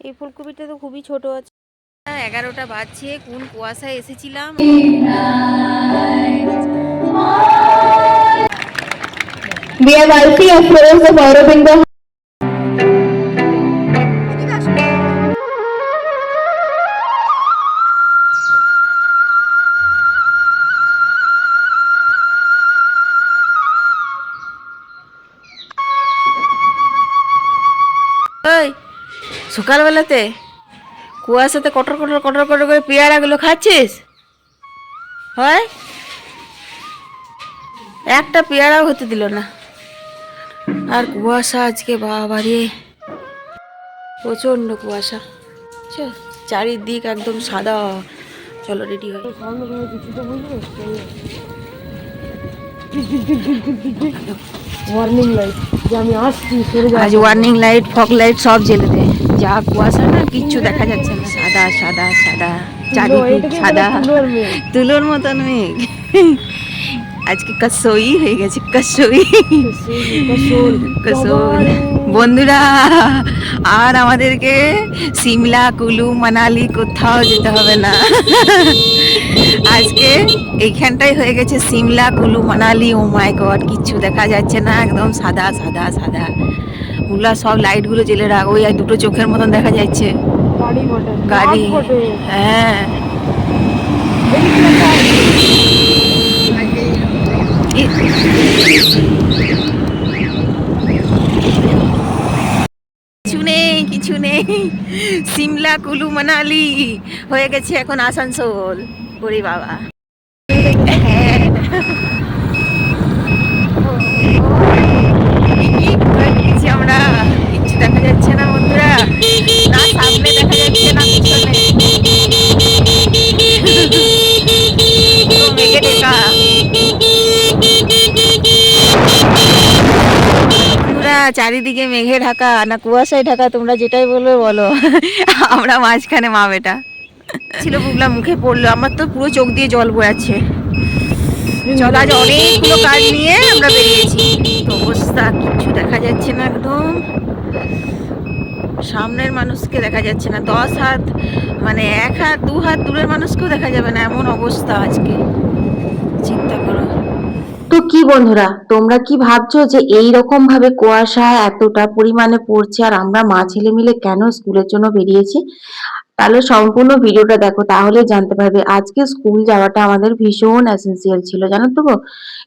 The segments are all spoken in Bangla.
এই ফুলকপিটা তো খুবই ছোট আছে এগারোটা বাজছে কোন কুয়াশায় এসেছিলাম We have Alfie of Florence of Aurobindo. ওই সকালবেলাতে কুয়াশাতে কটর কটর কটর কটর করে পেয়ারাগুলো খাচ্ছিস? হয়? একটা পেয়ারাও হতে দিল না। আর কুয়াশা আজকে বাবা রে। প্রচণ্ড কুয়াশা। চারিদিক একদম সাদা। চলো রেডি হয়। ওয়ার্নিং লাইট যে আমি আসছি আজ ওয়ার্নিং লাইট ফগ লাইট সব জ্বেলে দে। যা কুয়াশা না কিচ্ছু দেখা যাচ্ছে না। সাদা সাদা সাদা চারিদিক সাদা। তুলোর মতন মেঘ। আজকে কসই হয়ে গেছে কসই। কসল কসই। বন্ধুরা আর আমাদেরকে সিমলা কুলু মানালি কোথাও যেতে হবে না। আজকে এইখানটাই হয়ে গেছে Shimla Kullu Manali oh my god কিচ্ছু দেখা যাচ্ছে না একদম সাদা সাদা সাদা। ওগুলা সব লাইটগুলো জেলে রাখ ওই আর দুটো চোখের মতন দেখা যাচ্ছে। গাড়ি হ্যাঁ। কিছু নেই কিছু নেই। সিমলা কুলু মানালি হয়ে গেছে এখন আসানসোল। ওরে বাবা। কি করে ঢুকেছি আমরা কিচ্ছু দেখা যাচ্ছে না বন্ধুরা। না দেখা যাচ্ছে না চারিদিকে মেঘে ঢাকা, না কুয়াশায় ঢাকা, তোমরা যেটাই বলবে বলো। আমরা মাঝখানে মা বেটা ছিল বুগলা মুখে পড়ল। আমার তো পুরো চোখ দিয়ে জল বয়াচ্ছে আজ অনেকগুলো কাজ নিয়ে আমরা বেরিয়েছি। তো অবস্থা, কিচ্ছু দেখা যাচ্ছে না একদম। সামনের মানুষকে দেখা যাচ্ছে না। দশ হাত মানে এক হাত, দু হাত দূরের মানুষকেও দেখা যাবে না এমন অবস্থা আজকে। চিন্তা করো। তো কি বন্ধুরা, তোমরা কি ভাবছ যে এই রকম ভাবে কুয়াশা এতটা পরিমাণে পড়ছে আর আমরা মা ছেলে মিলে কেন স্কুলের জন্য বেরিয়েছি? তাহলে সম্পূর্ণ ভিডিওটা দেখো তাহলে জানতে পারবে। আজকে স্কুল যাওয়াটা আমাদের ভীষণ এসেন্সিয়াল ছিল, জানো তো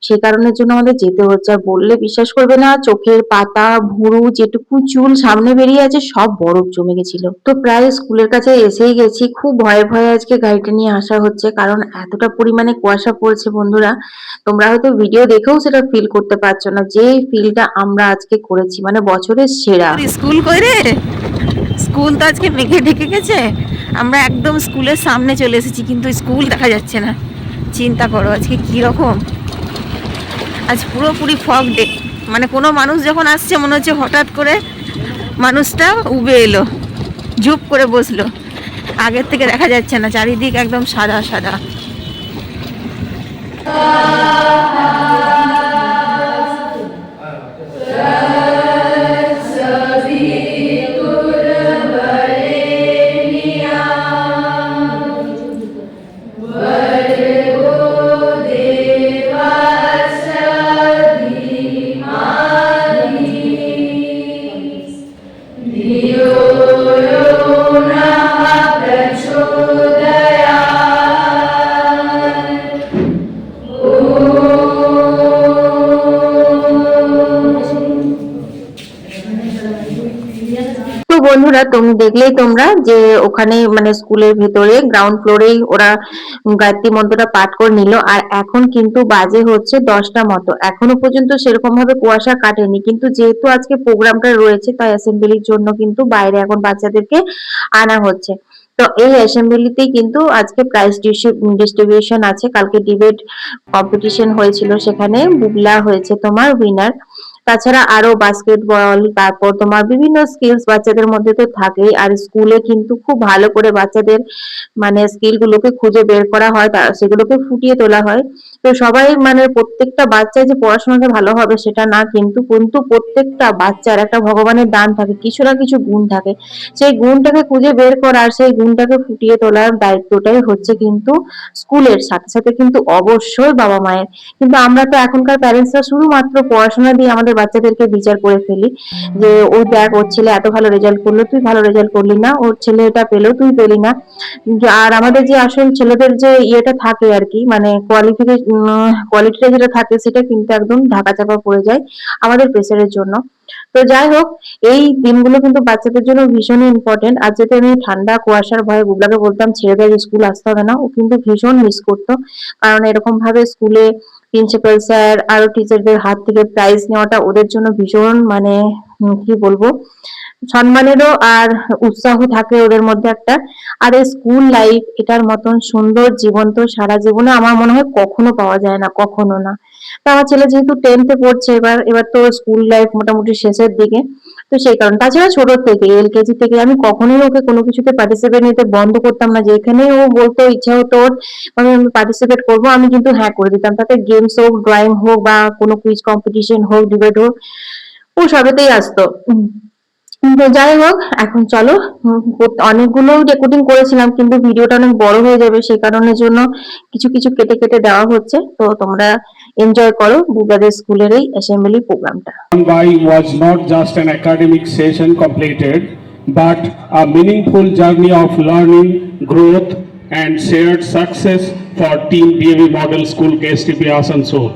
সে কারণের জন্য আমাদের যেতে হচ্ছে। আর বললে বিশ্বাস করবে না, চোখের পাতা, ভুরু, যেটুকু চুল সামনে বেরিয়ে আছে, সব বরফ জমে গেছিল। তো প্রায় স্কুলের কাছে এসেই গেছি। খুব ভয়ে ভয়ে আজকে গাড়িটা নিয়ে আসা হচ্ছে, কারণ এতটা পরিমাণে কুয়াশা পড়ছে বন্ধুরা। তোমরা হয়তো ভিডিও দেখেও সেটা ফিল করতে পারছ না যে ফিলটা আমরা আজকে করেছি মানে বছরের সেরা। স্কুল কই রে? স্কুল তো আজকে মেঘে ঢেকে গেছে। আমরা একদম স্কুলের সামনে চলে এসেছি, কিন্তু স্কুল দেখা যাচ্ছে না। চিন্তা করো আজকে কি রকম? আজ পুরোপুরি ফগ ডে মানে কোনো মানুষ যখন আসছে, মনে হচ্ছে হঠাৎ করে মানুষটা উবে এলো ঝুপ করে বসল। আগের থেকে দেখা যাচ্ছে না, চারিদিক একদম সাদা সাদা। তো যে ওখানে মানে স্কুলের ভেতরে গ্রাউন্ড ফ্লোরেই ওরা গায়ত্রী মন্ত্রটা পাঠ করে নিল। আর এখন কিন্তু বাজে হচ্ছে দশটা মতো। এখনও পর্যন্ত সেরকম ভাবে কুয়াশা কাটেনি। কিন্তু যেহেতু আজকে প্রোগ্রামটা রয়েছে, তাই অ্যাসেম্বলির জন্য কিন্তু বাইরে এখন বাচ্চাদেরকে আনা হচ্ছে। তো এই অ্যাসেম্বলিতেই কিন্তু আজকে প্রাইজ ডিস্ট্রিবিউশন আছে। কালকে ডিবেট কম্পিটিশন হয়েছিল, সেখানে বুগলা হয়েছে তোমার উইনার তাছাড়া আরও বাস্কেটবল তারপর তোমার বিভিন্ন স্কিলস বাচ্চাদের মধ্যে তো থাকেই, আর স্কুলে কিন্তু খুব ভালো করে বাচ্চাদের মানে স্কিল গুলোকে খুঁজে বের করা হয়, তা সেগুলোকে ফুটিয়ে তোলা হয়। তো সবাই মানে প্রত্যেকটা বাচ্চাই যে পড়াশোনাতে ভালো হবে সেটা না কিন্তু কিন্তু প্রত্যেকটা বাচ্চার একটা ভগবানের দান থাকে, কিছু না কিছু গুণ থাকে। সেই গুণটাকে খুঁজে বের করা আর সেই গুণটাকে ফুটিয়ে তোলার দায়িত্বটাই হচ্ছে কিন্তু স্কুলের সাথে সাথে কিন্তু অবশ্যই বাবা মায়ের। কিন্তু আমরা তো এখনকার প্যারেন্টসরা শুধুমাত্র পড়াশোনা দিয়ে আমাদের বাচ্চাদেরকে বিচার করে ফেলি। যে ও দেখ, ওর ছেলে এত ভালো রেজাল্ট করল, তুই ভালো রেজাল্ট করলি না, ওর ছেলে এটা পেল, তুই পেলি না। আর আমাদের যে আসল ছেলেদের যে ইয়েটা থাকে আর কি মানে কোয়ালিফিকেশন কোয়ালিটিটা যেটা থাকে, সেটা কিন্তু একদম ঢাকা চাপা পড়ে যায় আমাদের প্রেসারের জন্য। তো যাই হোক, এই দিনগুলো কিন্তু বাচ্চাদের জন্য ভীষণ ইম্পর্টেন্ট আর যেতে আমি ঠান্ডা, কুয়াশার ভয়ে বুবলাকে বলতাম, ছেড়ে দেয় স্কুল আসতে হবে না। ও কিন্তু ভীষণ মিস করতো। কারণ এরকম ভাবে স্কুলে প্রিন্সিপাল স্যার আরও টিচারদের হাত থেকে প্রাইজ নেওয়াটা ওদের জন্য ভীষণ মানে কি বলব, সম্মানেরও আর উৎসাহ থাকে ওদের মধ্যে একটা। আর এই স্কুল লাইফ এটার মতন সুন্দর জীবন তো সারা জীবনে আমার মনে হয় কখনো পাওয়া যায় না, কখনো না। তো আমার ছেলে যেহেতু টেন্থে পড়ছে, এবার এবার তো স্কুল লাইফ মোটামুটি শেষের দিকে, তো সেই কারণে, তাছাড়া ছোট থেকে এলকেজি থেকে আমি কখনোই ওকে কোনো কিছুতে পার্টিসিপেট নিতে বন্ধ করতাম না। যেখানে ও বলতো, ইচ্ছা হতো আমি পার্টিসিপেট করব, আমি কিন্তু হ্যাঁ করে দিতাম। তাতে গেমস হোক ড্রয়িং হোক বা কোনো কুইজ কম্পিটিশন হোক ডিবেট হোক, ও সবেতেই আসতো। তো যাই হোক, এখন চলো অনেকগুলো রেকর্ডিং করেছিলাম, কিন্তু ভিডিওটা অনেক বড় হয়ে যাবে, সেই কারণের জন্য কিছু কিছু কেটে কেটে দেওয়া হচ্ছে। তো তোমরা এনজয় করো বুগাদের স্কুলের এই অ্যাসেম্বলি প্রোগ্রামটা gone by was not just an academic session completed, but a meaningful journey of learning, growth, and shared success for Team DAV Model School KSTP Asansol.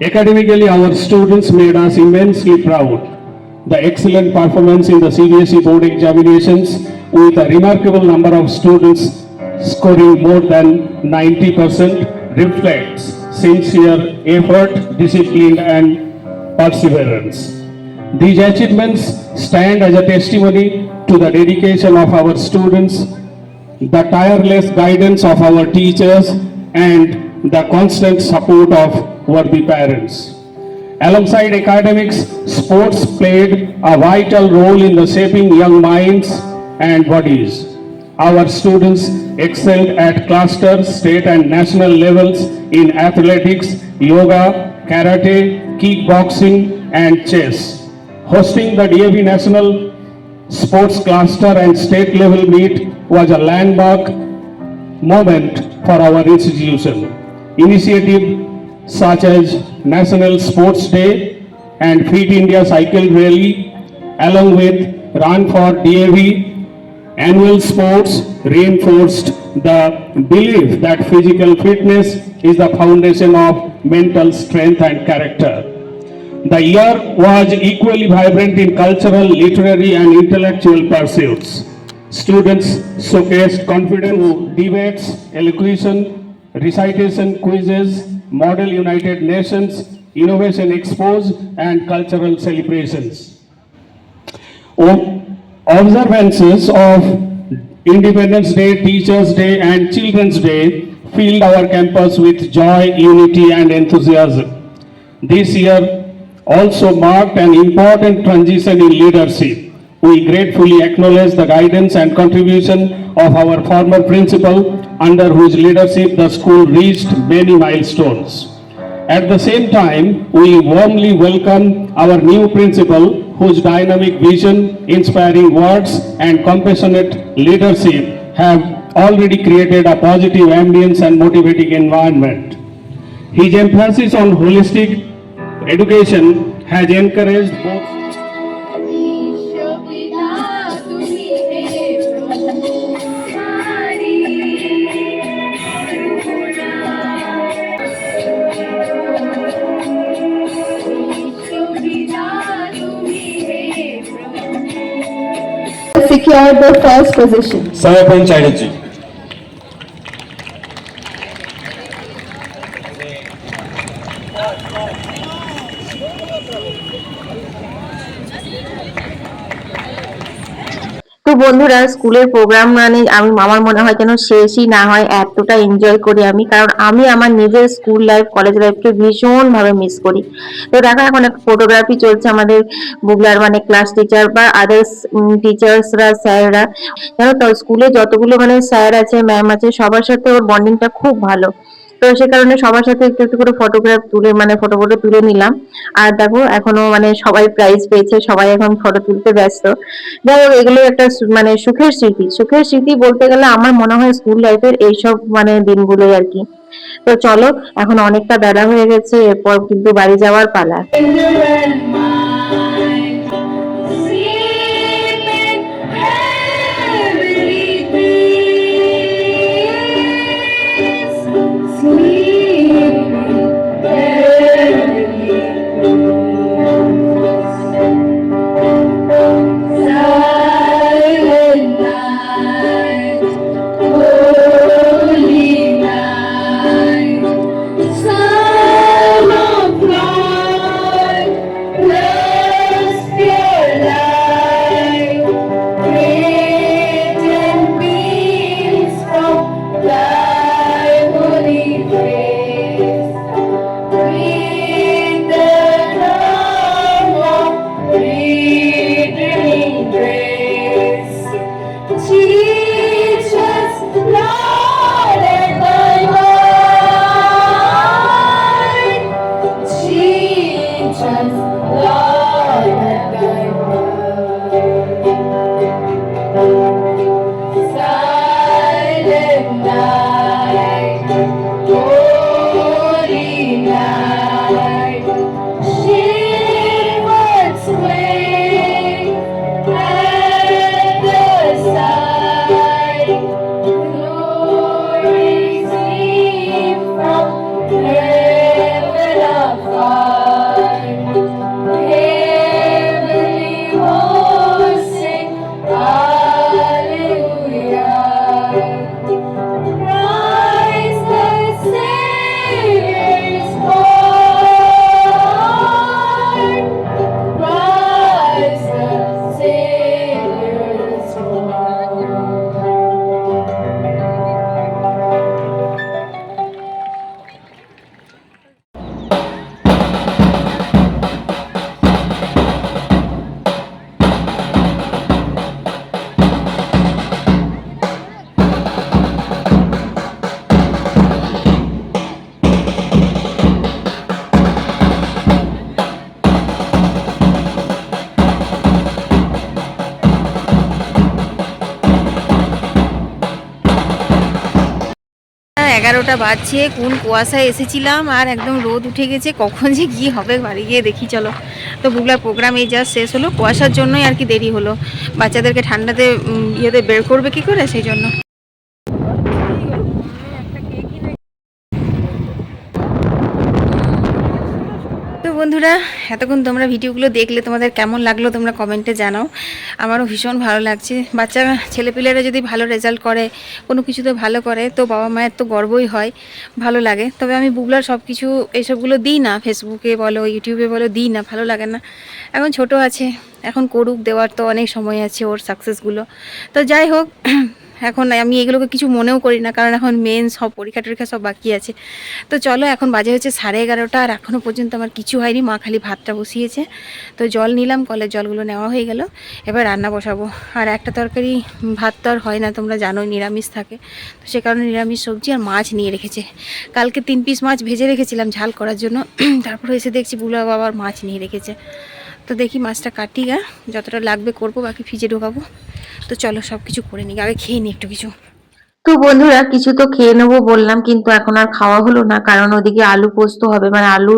Academically, our students made us immensely proud. The excellent performance in the CBSE E board examinations with a remarkable number of students scoring more than 90% reflects sincere effort, discipline and perseverance. These achievements stand as a testimony to the dedication of our students, the tireless guidance of our teachers, and the constant support of worthy parents. Alongside academics, sports played a vital role in the shaping young minds and bodies. Our students excelled at cluster, state and national levels in athletics, yoga, karate, kickboxing and chess. Hosting the DAV National Sports Cluster and state level meet was a landmark moment for our institution. Initiative such as National Sports Day and Fit India Cycle Rally along with Run for DAV annual sports reinforced the belief that physical fitness is the foundation of mental strength and character. The year was equally vibrant in cultural, literary, and intellectual pursuits. Students showcased confidence debates, elocution, recitation quizzes, Model United Nations, Innovation Expos, and cultural celebrations. O- Observances of Independence Day, Teachers' Day, and Children's Day filled our campus with joy, unity, and enthusiasm. This year also marked an important transition in leadership. We gratefully acknowledge the guidance and contribution of our former principal, under whose leadership the school reached many milestones. At the same time, we warmly welcome our new principal, whose dynamic vision, inspiring words, and compassionate leadership have already created a positive ambience and motivating environment. His emphasis on holistic education has encouraged both your the first position. 45 ची বন্ধুরা, স্কুলের প্রোগ্রাম মানে আমি আমার মনে হয় যেন শেষই না হয়, এতটা এনজয় করি আমি। কারণ আমি আমার নিজের স্কুল লাইফ কলেজ লাইফকে ভীষণ ভাবে মিস করি। তো দেখো এখন একটা ফটোগ্রাফি চলছে আমাদের বুগলার মানে ক্লাস টিচার বা আদার্স টিচার্সরা স্যাররা। জানো তো স্কুলে যতগুলো মানে স্যার আছে ম্যাম আছে, সবার সাথে ওর বন্ডিংটা খুব ভালো। তো সে কারণে সবার সাথে একটু একটু করে ফটোগ্রাফ তুলে মানে ফটো ফটো তুলে নিলাম। আর দেখো, এখনও মানে সবাই প্রাইজ পেয়েছে, সবাই এখন ফটো তুলতে ব্যস্ত। যাই হোক, এগুলো একটা মানে সুখের স্মৃতি। সুখের স্মৃতি বলতে গেলে আমার মনে হয় স্কুল লাইফের এইসব মানে দিনগুলোই আর কি। তো চলো, এখন অনেকটা বেলা হয়ে গেছে, এরপর কিন্তু বাড়ি যাওয়ার পালা। বাজছে, কোন কুয়াশায় এসেছিলাম আর একদম রোদ উঠে গেছে, কখন যে কী হবে বাড়ি গিয়ে দেখি, চলো। তো বুগলার প্রোগ্রাম এই জাস্ট শেষ হলো, কুয়াশার জন্যই আর কি দেরি হলো। বাচ্চাদেরকে ঠান্ডাতে ইয়েতে বের করবে কি করে? সেই জন্য তো বন্ধুরা, এতক্ষণ তোমরা ভিডিওগুলো দেখলে তোমাদের কেমন লাগল তোমরা কমেন্টে জানাও। আমারও ভীষণ ভালো লাগছে। বাচ্চা, ছেলেপিলেরা যদি ভালো রেজাল্ট করে, কোনো কিছুতে ভালো করে, তো বাবা মায়ের তো গর্বই হয়, ভালো লাগে। তবে আমি বুগলার সব কিছু এইসবগুলো দিই না ফেসবুকে বলো ইউটিউবে বলো, দিই না, ভালো লাগে না। এখন ছোট আছে, এখন করুক, দেওয়ার তো অনেক সময় আছে ওর সাকসেসগুলো তো যাই হোক এখন আমি এগুলোকে কিছু মনেও করি না, কারণ এখন মেন সব পরীক্ষা টরীক্ষা সব বাকি আছে। তো চলো, এখন বাজে হচ্ছে সাড়ে এগারোটা, আর এখনও পর্যন্ত আমার কিছু হয়নি, মা খালি ভাতটা বসিয়েছে। তো জল নিলাম, কলের জলগুলো নেওয়া হয়ে গেল। এবার রান্না বসাবো। আর একটা তরকারি, ভাত তো আর হয় না, তোমরা জানোই নিরামিষ থাকে। তো সে কারণে নিরামিষ সবজি আর মাছ নিয়ে রেখেছে। কালকে তিন পিস মাছ ভেজে রেখেছিলাম ঝাল করার জন্য। তারপরে এসে দেখছি বুলা বাবার মাছ নিয়ে রেখেছে। তো দেখি মাছটা কাটি গা। যতটা লাগবে করব, বাকি ফ্রিজে ঢোকাবো। তো চলো সব কিছু করে নিই, আগে খেয়ে নিই একটু কিছু। তো বন্ধুরা, কিছু তো খেয়ে নেব বললাম, কিন্তু এখন আর খাওয়া হলো না। কারণ ওদিকে আলু পোস্ত হবে মানে আলু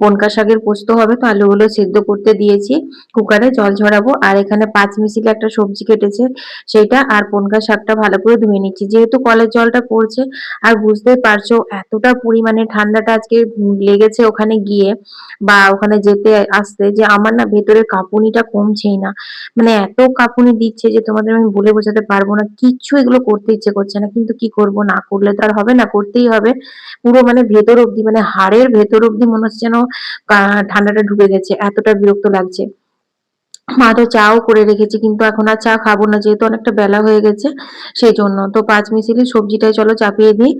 পনকা শাকের পোস্ত হবে, তো আলুগুলো সেদ্ধ করতে দিয়েছি। কুকারে জল ঝরাবো, আর এখানে পাঁচ মিশিলে একটা সবজি কেটেছে সেটা আর পনকা শাকটা ভালো করে ধুয়ে নিচ্ছি। যেহেতু কলের জলটা পড়ছে, আর বুঝতেই পারছ, এতটা পরিমাণে ঠান্ডাটা আজকে লেগেছে ওখানে গিয়ে, বা ওখানে যেতে আসতে, যে আমার না ভেতরের কাঁপুনিটা কমছেই না। মানে এত কাঁপুনি দিচ্ছে যে তোমাদের আমি বলে বোঝাতে পারব না, কিচ্ছু এগুলো করতে ইচ্ছে করছে না, কিন্তু কি করব? না করলে তো আর হবে না, করতেই হবে। পুরো মানে ভেতর অব্দি মানে হাড়ের ভেতর অব্দি মনে হচ্ছে যেন ঠান্ডাটা ঢুকে গেছে, এতটা বিরক্ত লাগছে। মা তো চাও করে রেখেছি, কিন্তু এখন আর চা খাব না, যেহেতু অনেকটা বেলা হয়ে গেছে সেই জন্য তো পাঁচ মিশিলি সবজিটাই চলো চাপিয়ে দিই।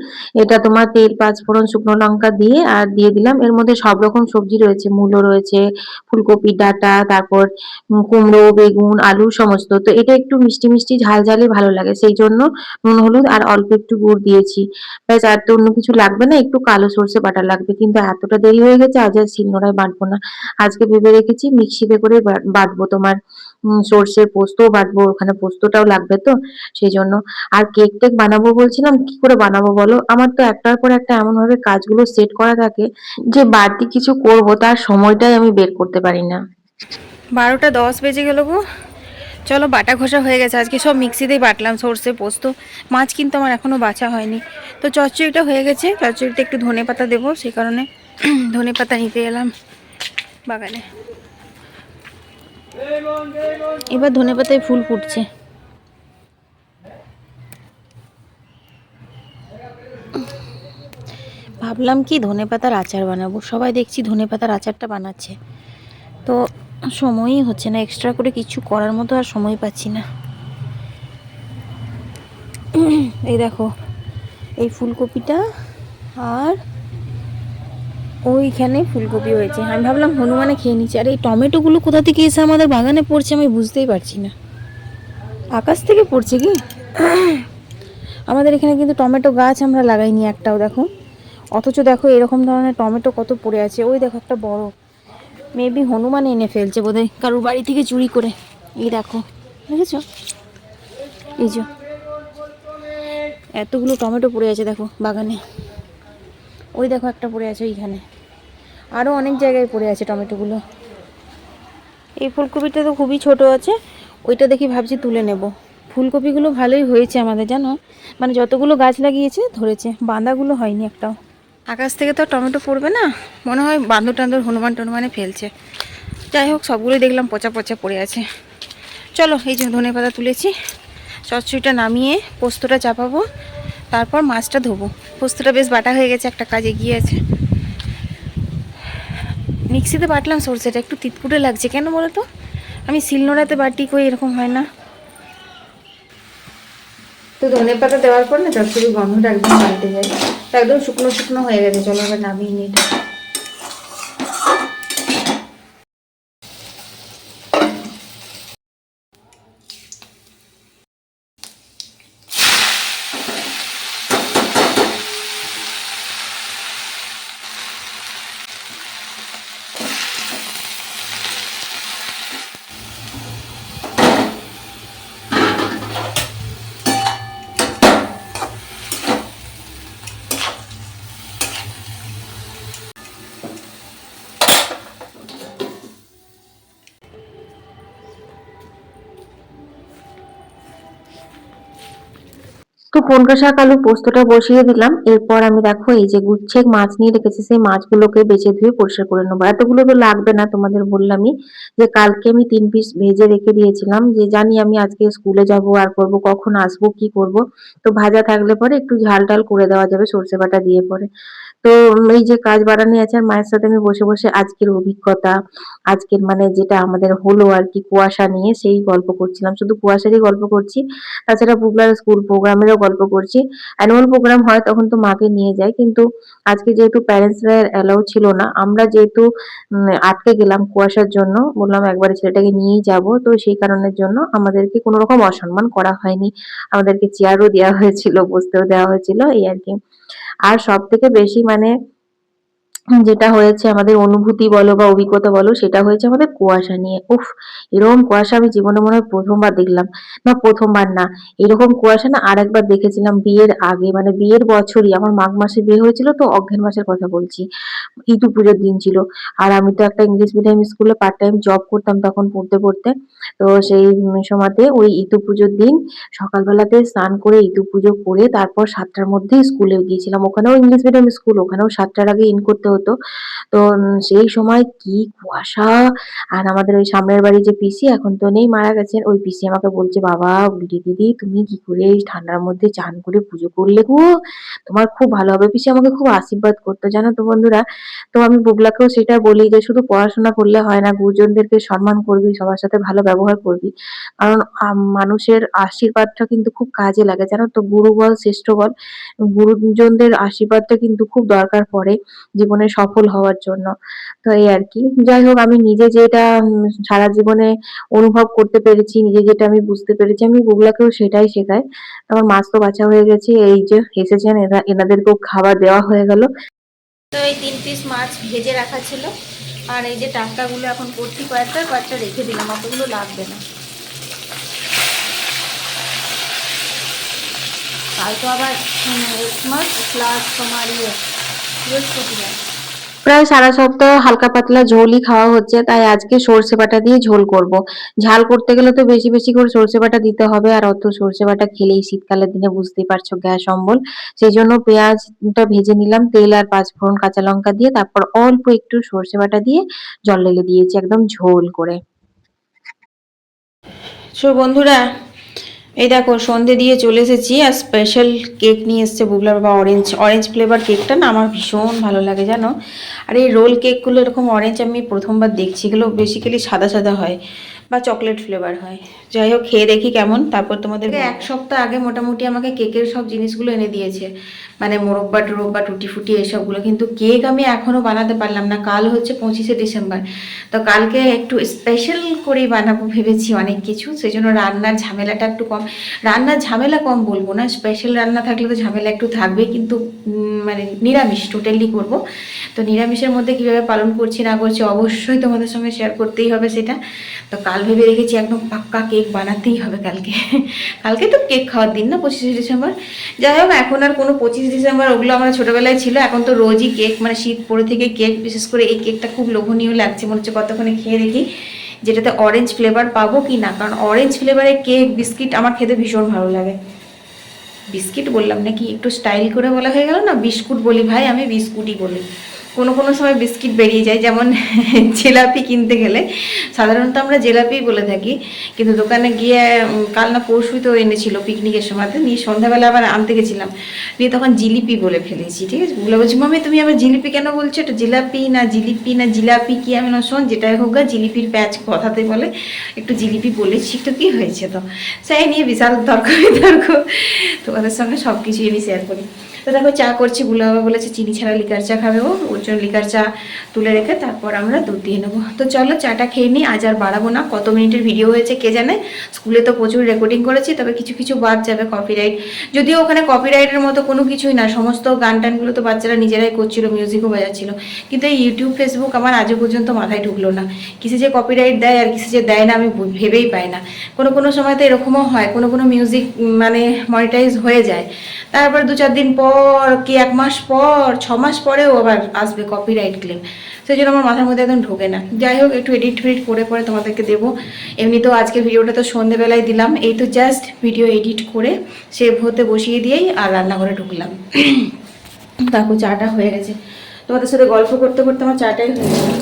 এটা তোমার তেল পাঁচ ফোড়ন শুকনো লঙ্কা দিয়ে আর দিয়ে দিলাম। এর মধ্যে সব রকম সবজি রয়েছে, মূলো রয়েছে, ফুলকপি, ডাঁটা, তারপর কুমড়ো, বেগুন, আলু সমস্ত। তো এটা একটু মিষ্টি মিষ্টি, ঝাল ঝালই ভালো লাগে সেই জন্য নুন, হলুদ আর অল্প একটু গুড় দিয়েছি। ব্যাস, আর তো অন্য কিছু লাগবে না, একটু কালো সর্ষে বাটা লাগবে, কিন্তু এতটা দেরি হয়ে গেছে, আজ আর শিলনোড়ায় বাঁটবো না। আজকে ভেবে রেখেছি মিক্সিতে করে বাটবো তোমার উম, সর্ষে পোস্তও বাটবো ওখানে পোস্তটাও লাগবে তো সেই জন্য আর কেক টেক বানাবো বলছিলাম কি করে বানাবো বলো? আমার তো একটার পর একটা এমন ভাবে কাজগুলো সেট করা থাকে যে বাড়তি কিছু করব তার সময়টাই আমি বের করতে পারি না। বারোটা দশ বেজে গেল গো। চলো বাটা ঘষা হয়ে গেছে। আজকে সব মিক্সিতেই বাটলাম সর্ষে পোস্ত। মাছ কিন্তু আমার এখনও বাছা হয়নি। তো চচ্চড়িটা হয়ে গেছে। চচ্চড়িতে একটু ধনে পাতা দেবো সেই কারণে ধনে পাতা নিতে এলাম বাগানে। এবার ধনে পাতায় ফুল ফুটছে। ভাবলাম কি ধনে পাতার আচার বানাবো। সবাই দেখছি ধনে পাতার আচারটা বানাচ্ছে। তো সময়ই হচ্ছে না এক্সট্রা করে কিছু করার মতো আর সময় পাচ্ছি না। এই দেখো, এই ফুলকপিটা আর ওইখানে ফুলকপি হয়েছে। আমি ভাবলাম হনুমানে খেয়ে নিচ্ছে। আর এই টমেটোগুলো কোথা থেকে এসে আমাদের বাগানে পড়ছে আমি বুঝতেই পারছি না। আকাশ থেকে পড়ছে কি? আমাদের এখানে কিন্তু টমেটো গাছ আমরা লাগাইনি একটাও, দেখো। অথচ দেখো এরকম ধরনের টমেটো কত পড়ে আছে। ওই দেখো একটা বড়। মেবি হনুমান এনে ফেলছে বোধহয় কারোর বাড়ি থেকে চুরি করে। এই দেখো, দেখেছ? এই যে। এতগুলো টমেটো পড়ে আছে দেখো বাগানে। ওই দেখো একটা পড়ে আছে ওইখানে। আরও অনেক জায়গায় পড়ে আছে টমেটোগুলো। এই ফুলকপিটা তো খুবই ছোট আছে ওইটা দেখি ভাবছি তুলে নেব। ফুলকপিগুলো ভালোই হয়েছে আমাদের জানো? মানে যতগুলো গাছ লাগিয়েছে ধরেছে। বাঁধাগুলো হয়নি একটাও। আকাশ থেকে তো আর টমেটো পড়বে না? মনে হয় বান্দর টান্দর হনুমান টনুমানে ফেলছে। যাই হোক সবগুলোই দেখলাম পচা পচা পড়ে আছে। চলো এই যে ধনে পাতা তুলেছি। চচ্চড়িটা নামিয়ে পোস্তটা চাপাবো তারপর মাছটা ধোবো। পোস্তটা বেশ বাটা হয়ে গেছে একটা কাজে গিয়ে আছে। মিক্সিতে বাটলাম, সরষেটা একটু তিতকুটে লাগছে। কেন বলো তো আমি শিলনোড়াতে বাটি কই এরকম হয় না। তো ধনে পাতা দেওয়ার পর না চটচড়ি গন্ধটা একদম পাল্টে যায়। তো একদম শুকনো শুকনো হয়ে গেছে, চলো আবার নামিয়ে নিই। তো পনকা শাক আলু পোস্তটা বসিয়ে দিলাম। এরপর আমি দেখো, এই যে গুচ্ছে মাছ নিয়ে রেখেছি, সেই মাছগুলোকে বেছে ধুয়ে পরিষ্কার করে নেব। এতগুলো তো লাগবে না তোমাদের বললামই যে কালকে আমি তিন পিস ভেজে রেখে দিয়েছিলাম। যে জানি আমি আজকে স্কুলে যাব, আর করব, কখন আসব, কি করব। তো ভাজা থাকলে পরে একটু ঝাল টাল করে দেওয়া যাবে, সর্ষে বাটা দিয়ে পরে। তো এই যে কাজ বাড়ানি আছে, আর মায়ের সাথে আমি বসে বসে আজকের অভিজ্ঞতা, আজকের মানে যেটা আমাদের হলো আর কি কুয়াশা নিয়ে সেই গল্প করছিলাম। শুধু কুয়াশারই গল্প করছি, তাছাড়া পুবলার স্কুল প্রোগ্রামেরও গল্প করছি। অ্যানুয়াল প্রোগ্রাম হয় তখন তো মাকে নিয়ে যায় কিন্তু আজকে যেহেতু প্যারেন্টসরা অ্যালাউ ছিল না, আমরা যেহেতু আটকে গেলাম কুয়াশার জন্য, বললাম একবারে ছেলেটাকে নিয়েই যাব, তো সেই কারণের জন্য আমাদেরকে কোনো রকম অসম্মান করা হয়নি। আমাদেরকে চেয়ারও দেওয়া হয়েছিল, বসতেও দেওয়া হয়েছিল, এই আর কি। আর সব থেকে বেশি মানে যেটা হয়েছে আমাদের অনুভূতি বলো বা অভিজ্ঞতা বলো, সেটা হয়েছে আমাদের কুয়াশা নিয়ে। উফ, এরকম কুয়াশা আমি জীবনে মনে হয় প্রথমবার দেখলাম। না, প্রথমবার না, এরকম কুয়াশা না আরেকবার দেখেছিলাম বিয়ের আগে মানে বিয়ের বছরই, আমার মাঘ মাসে বিয়ে হয়েছিল তো অজ্ঞান মাসের কথা বলছি, ইদু পুজোর দিন ছিল। আর আমি তো একটা ইংলিশ মিডিয়াম স্কুলে পার্ট টাইম জব করতাম তখন পড়তে পড়তে। তো সেই সময়তে ওই ইদু পুজোর দিন সকালবেলাতে স্নান করে ইদু পুজো করে তারপর সাতটার মধ্যে স্কুলে গিয়েছিলাম। ওখানেও ইংলিশ মিডিয়াম স্কুল, ওখানেও সাতটার আগে ইন করতে হতো। তো সেই সময় কি কুয়াশা? আর আমাদের ওই সামনের বাড়ি যে পিসি এখন তো নেই, মারা গেছেন। ওই পিসি আমাকে বলছে, বাবা, বুড়ি দিদি, তুমি কি করে এই ঠান্ডার মধ্যে চান করে পুজো করলে গো? তোমার খুব ভালো হবে। পিসি আমাকে খুব আশীর্বাদ করতো, জানো তো বন্ধুরা? তো আমি বুবলাকেও সেটা বলি যে, শুধু পড়াশোনা করলে হয় না, গুরুজনদেরকে সম্মান করবি, সবার সাথে ভালো ব্যবহার করবি। কারণ মানুষের আশীর্বাদটা কিন্তু খুব কাজে লাগে, জানো তো? গুরু বল, শ্রেষ্ঠ বল। গুরুজনদের আশীর্বাদটা কিন্তু খুব দরকার পড়ে জীবনে। সফল হওয়ার জন্য। তো এই আর কি। যাই হোক, আমি নিজে যেটা সারা জীবনে অনুভব করতে পেরেছি, নিজে যেটা আমি বুঝতে পেরেছি, আমি বুবলাকেও সেটাই শেখাই। আমার মাছ তো বাঁচা হয়ে গেছে, এই যে এসেছেন এরা এনাদেরকেও খাবার দেওয়া হয়ে গেল। তো এই তিন পিস মাছ ভেজে রাখা ছিল। আর এই যে টাটকাগুলো এখন করছি কয়েকটা কয়েকটা রেখে দিলাম, অতগুলো লাগবে না। কাল তো আবার মাস প্লাস তোমার ইয়ে বৃহস্পতিবার। প্রায় সারা সপ্তাহ হালকা পাতলা ঝোলই খাওয়া হচ্ছে, তাই আজকে সর্ষে বাটা দিয়ে ঝোল করব। ঝাল করতে গেলে তো বেশি বেশি করে সর্ষে বাটা দিতে হবে, আর অত সর্ষে বাটা খেলেই শীতকালের দিনে বুঝতেই পারছ গ্যাস অম্বল। সেই জন্য পেঁয়াজটা ভেজে নিলাম, তেল আর পাঁচ ফোড়ন কাঁচা লঙ্কা দিয়ে, তারপর অল্প একটু সর্ষে বাটা দিয়ে জল ঢেলে দিয়েছি একদম ঝোল করে। সো বন্ধুরা এই দেখো, সন্ধে দিয়ে চলে এসেছি আর স্পেশাল কেক নিয়ে এসছে বুবলার বাবা অরেঞ্জ অরেঞ্জ ফ্লেভার কেকটা না আমার ভীষণ ভালো লাগে, জানো? আর এই রোল কেকগুলো এরকম অরেঞ্জ আমি প্রথমবার দেখছি, এগুলো বেসিক্যালি সাদা সাদা হয়। বা চকলেট ফ্লেভার হয়। যাই হোক খেয়ে দেখি কেমন তারপর তোমাদের এক সপ্তাহ আগে মোটামুটি আমাকে কেকের সব জিনিসগুলো এনে দিয়েছে। মানে মোরব্বা টোরব্বা টুটি ফুটি এসবগুলো। কিন্তু কেক আমি এখনও বানাতে পারলাম না। কাল হচ্ছে পঁচিশে ডিসেম্বর। তো কালকে একটু স্পেশাল করেই বানাবো ভেবেছি অনেক কিছু। সেই জন্য রান্নার ঝামেলাটা একটু কম। রান্নার ঝামেলা কম বলব না। স্পেশাল রান্না থাকলে তো ঝামেলা একটু থাকবে কিন্তু মানে নিরামিষ টোটালি করব। তো নিরামিষের মধ্যে কীভাবে পালন করছি না করছি অবশ্যই তোমাদের সঙ্গে শেয়ার করতেই হবে সেটা। তো কাল ভেবে রেখেছি একদম পাক্কা কেক বানাতেই হবে কালকে। কালকে তো কেক খাওয়ার দিন না, পঁচিশে ডিসেম্বর। যাই হোক, এখন আর কোনো পঁচিশ ডিসেম্বর, ওগুলো আমরা ছোটোবেলায় ছিল, এখন তো রোজই কেক মানে শীত পড়ে থেকে কেক, বিশেষ করে এই কেকটা খুব লোভনীয় লাগছে, মনে হচ্ছে কতক্ষণে খেয়ে দেখি, যেটাতে অরেঞ্জ ফ্লেভার পাবো কি না, কারণ অরেঞ্জ ফ্লেভারের কেক, বিস্কিট আমার খেতে ভীষণ ভালো লাগে। বিস্কিট বললাম নাকি, একটু স্টাইল করে বলা হয়ে গেল না, বিস্কুট বলি ভাই, আমি বিস্কুটই বলি। কোনো কোনো সময় বিস্কিট বেরিয়ে যায়, যেমন জিলাপি কিনতে গেলে। সাধারণত আমরা জিলাপি বলে থাকি, কিন্তু দোকানে গিয়ে কাল না পরশুই তো এনেছিল পিকনিকের সময় নিয়ে সন্ধ্যাবেলা আবার আনতে গেছিলাম। নিয়ে তখন জিলিপি বলে ফেলেছি, ঠিক আছে? বলে বলছি মামি তুমি আবার জিলিপি কেন বলছো? এটা জিলাপি না জিলিপি না জিলাপি কি আমি না শোন যেটাই হোক গা, জিলিপির প্যাচ কথাতে বলে একটু জিলিপি বলেছি, তো কি হয়েছে তো? সেই নিয়ে বিশাল তর্ক বিতর্ক তোমাদের সঙ্গে সব কিছুই আমি শেয়ার করি। তো দেখো চা করছি বুলা বাবা বলেছে চিনি ছাড়া লিকার চা খাবে ও, ওর জন্য লিকার চা তুলে রেখে তারপর আমরা দুধ দিয়ে নেব। তো চলো চাটা খেয়ে নিই, আজ আর বাড়াবো না, কত মিনিটের ভিডিও হয়েছে কে জানে? স্কুলে তো প্রচুর রেকর্ডিং করেছি, তবে কিছু কিছু বাদ যাবে কপিরাইট যদিও ওখানে কপিরাইটের মতো কোনো কিছুই না, সমস্ত গান টানগুলো তো বাচ্চারা নিজেরাই করছিল মিউজিকও বাজাচ্ছিল। কিন্তু এই ইউটিউব ফেসবুক আমার আজও পর্যন্ত মাথায় ঢুকলো না। কিসে যে কপিরাইট দেয় আর কিসে যে দেয় না আমি ভেবেই পাই না। কোনো কোনো সময় তো এরকমও হয়, কোনো কোনো মিউজিক মানে মনিটাইজ হয়ে যায়। তারপর দু চার দিন পর কি এক মাস পর, ছ মাস পরেও আবার আসবে কপিরাইট ক্লেম সেই জন্য আমার মাথার মধ্যে একদম ঢোকে না। যাই হোক, একটু এডিট ফেডিট করে পরে তোমাদেরকে দেবো। এমনিতেও আজকে ভিডিওটা তো সন্ধেবেলায় দিলাম। এই তো জাস্ট ভিডিও এডিট করে সেভ হতে বসিয়ে দিয়েই আর রান্নাঘরে ঢুকলাম। দেখো, চাটা হয়ে গেছে। তোমাদের সাথে গল্প করতে করতে আমার চাটাই হয়ে গেছে।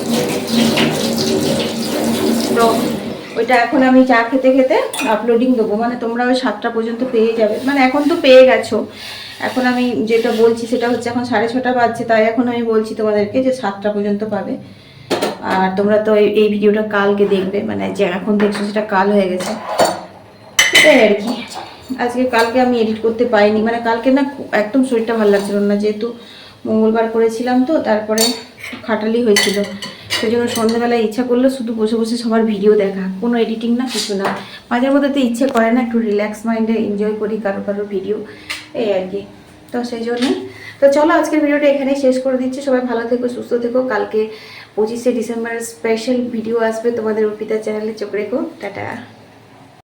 তো ওইটা এখন আমি চা খেতে খেতে আপলোডিং দেবো। মানে তোমরা ওই সাতটা পর্যন্ত পেয়ে যাবে। মানে এখন তো পেয়ে গেছো। এখন আমি যেটা বলছি সেটা হচ্ছে এখন সাড়ে ছটা বাজছে, তাই এখন আমি বলছি তোমাদেরকে যে সাতটা পর্যন্ত পাবে। আর তোমরা তো এই- ভিডিওটা কালকে দেখবে। মানে যে এখন দেখছ সেটা কাল হয়ে গেছে। এটাই আর কি। আজকে কালকে আমি এডিট করতে পাইনি মানে কালকে না একদম শরীরটা ভালো লাগছিল না। যেহেতু মঙ্গলবার করেছিলাম তো, তারপরে খাটালি হয়েছিল। সেই জন্য সন্ধ্যাবেলায় ইচ্ছা করল শুধু বসে বসে সবার ভিডিও দেখা, কোনো এডিটিং না, কিছু না। মাঝে মধ্যে তো ইচ্ছে করে না, একটু রিল্যাক্স মাইন্ডে এনজয় করি কারও কারও ভিডিও, এই আর কি। তো সেই জন্য। তো চলো আজকের ভিডিওটা এখানেই শেষ করে দিচ্ছি। সবাই ভালো থেকো, সুস্থ থেকো। কালকে পঁচিশে ডিসেম্বর স্পেশাল ভিডিও আসবে তোমাদের অর্পিতা চ্যানেলে। চোখ রেখো। টাটা।